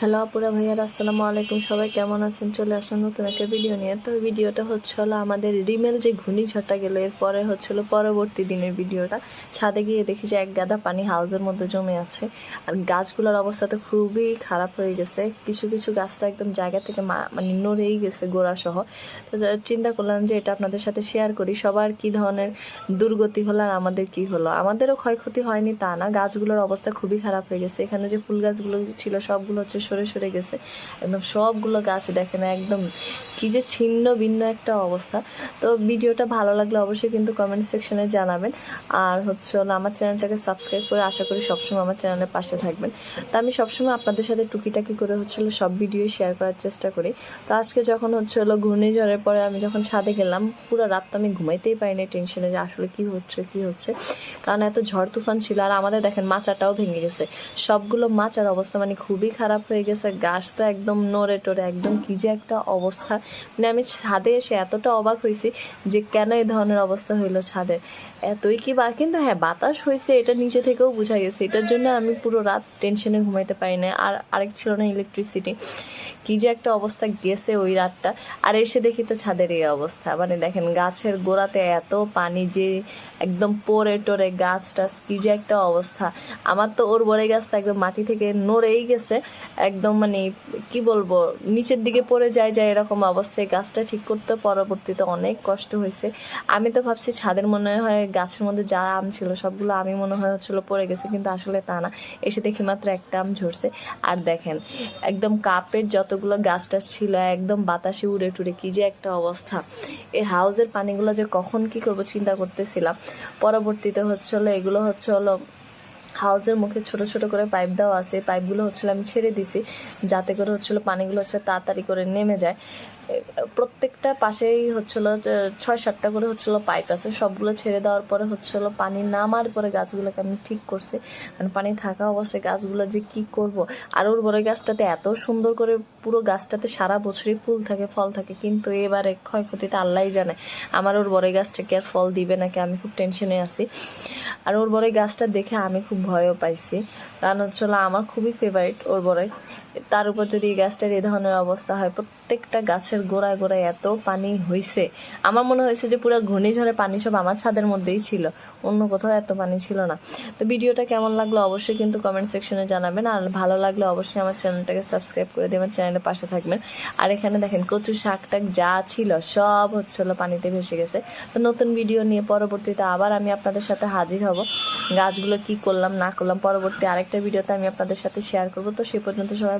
Hello আপুরা ভাইয়ার, আসসালামু আলাইকুম। সবাই কেমন আছেন? চলে আসলাম নতুন একটা ভিডিও নিয়ে। তো ভিডিওটা হচ্ছে হলো আমাদের রিমেল যে ঘূর্ণিঝড়টা গেলো, এরপরে হচ্ছে হলো পরবর্তী দিনের ভিডিওটা। ছাদে গিয়ে দেখি যে এক গাদা পানি হাউসের মধ্যে জমে আছে। আর গাছগুলোর অবস্থা তো খুবই খারাপ হয়ে গেছে। কিছু কিছু গাছটা একদম জায়গা থেকে মানে নড়েই গেছে গোড়া সহ তো চিন্তা করলাম যে এটা আপনাদের সাথে শেয়ার করি। সবার কি ধরনের দুর্গতি হলো আর আমাদের কি হলো? আমাদেরও ক্ষয়ক্ষতি হয়নি তা না। গাছগুলোর অবস্থা খুবই খারাপ হয়ে গেছে। এখানে যে ফুল গাছগুলো ছিল, সবগুলো হচ্ছে সরে সরে গেছে। একদম সবগুলো গাছ দেখেন, একদম কি যে ছিন্ন ভিন্ন একটা অবস্থা। তো ভিডিওটা ভালো লাগলে অবশ্যই কিন্তু কমেন্ট সেকশনে জানাবেন। আর হচ্ছে হলো আমার চ্যানেলটাকে সাবস্ক্রাইব করে আশা করি সবসময় আমার চ্যানেলের পাশে থাকবেন। তো আমি সবসময় আপনাদের সাথে টুকিটাকি করে হচ্ছে হলো সব ভিডিও শেয়ার করার চেষ্টা করি। তো আজকে যখন হচ্ছে হলো ঘূর্ণিঝড়ের পরে আমি যখন ছাদে গেলাম, পুরো রাত তো আমি ঘুমাইতেই পারিনি টেনশনে যে আসলে কি হচ্ছে কি হচ্ছে। কারণ এত ঝড় তুফান ছিল, আর আমাদের দেখেন মাচাটাও ভেঙে গেছে। সবগুলো মাচার অবস্থা মানে খুবই খারাপ হয়ে গেছে গাছ তো একদম নড়ে টরে একদম কি যে একটা অবস্থা। মানে আমি ছাদে এসে এতটা অবাক হয়েছি যে কেন এই ধরনের অবস্থা হইল ছাদে। এতই কি বা কিন্তু হ্যাঁ বাতাস হয়েছে, এটা নিচে থেকেও বোঝা গেছে। এটার জন্য আমি পুরো রাত টেনশনে ঘুমাইতে পারি না আর আরেক ছিল না ইলেকট্রিসিটি কি যে একটা অবস্থা গেছে ওই রাতটা। আর এসে দেখি তো ছাদের এই অবস্থা। মানে দেখেন গাছের গোড়াতে এত পানি যে একদম পরে টরে গাছ টাছ, কি যে একটা অবস্থা। আমার তো ওর বড়ে গাছটা একদম মাটি থেকে নড়েই গেছে। একদম মানে কি বলব, নিচের দিকে পড়ে যায় যায় এরকম অবস্থায় গাছটা ঠিক করতে পরবর্তীতে অনেক কষ্ট হয়েছে। আমি তো ভাবছি ছাদের মনে হয় গাছের মধ্যে যা আম ছিল সবগুলো আমি মনে হয় হচ্ছিল পড়ে গেছে, কিন্তু আসলে তা না। এসে দেখি মাত্র একটা আম ঝরছে। আর দেখেন, একদম কাপের যতগুলো গাছ টাছ ছিল, একদম বাতাসে উড়ে টুড়ে, কি যে একটা অবস্থা। এই হাউজের পানিগুলো যে কখন কি করব চিন্তা করতেছিলাম। পরবর্তীতে হচ্ছে হলো, এগুলো হচ্ছে হলো হাউসের মুখে ছোট ছোট করে পাইপ দেওয়া আছে। পাইপগুলো হচ্ছিল আমি ছেড়ে দিছি, যাতে করে হচ্ছিল পানিগুলো হচ্ছে তাড়াতাড়ি করে নেমে যায়। প্রত্যেকটা পাশেই হচ্ছিল ছয় সাতটা করে হচ্ছিল পাইপ আছে। সবগুলো ছেড়ে দেওয়ার পরে হচ্ছিল পানি নামার পরে গাছগুলোকে আমি ঠিক করছি। কারণ পানি থাকা অবস্থায় গাছগুলো যে কি করব? আর ওর বড় গাছটাতে এত সুন্দর করে পুরো গাছটাতে সারা বছরই ফুল থাকে, ফল থাকে, কিন্তু এবারে ক্ষয়ক্ষতিতে আল্লাহই জানে। আমার ওর বড় গাছটাকে আর ফল দিবে নাকি আমি খুব টেনশনে আছি। আর ওর বড়ই গাছটা দেখে আমি খুব ভয়ও পাইছি। কারণ হচ্ছে আমার খুবই ফেভারিট ওর বড়াই। তার উপর যদি গাছটার এই ধরনের অবস্থা হয়, প্রত্যেকটা গাছের গোড়ায় গোড়ায় এত পানি হয়েছে আমার মনে হয়েছে যে পুরো ঘূর্ণিঝড়ে পানি সব আমার ছাদের মধ্যেই ছিল, অন্য কোথাও এত পানি ছিল না। তো ভিডিওটা কেমন লাগল অবশ্যই কিন্তু কমেন্ট সেকশনে জানাবেন, আর ভালো লাগলে অবশ্যই আমার চ্যানেলটাকে সাবস্ক্রাইব করে দিয়ে আমার চ্যানেলের পাশে থাকবেন। আর এখানে দেখেন কচু শাক টাক যা ছিল সব হচ্ছে হলো পানিতে ভেসে গেছে। তো নতুন ভিডিও নিয়ে পরবর্তীতে আবার আমি আপনাদের সাথে হাজির হব। গাছগুলো কি করলাম, না করলাম, পরবর্তী আরেকটা ভিডিওতে আমি আপনাদের সাথে শেয়ার করব। তো সেই পর্যন্ত সবাই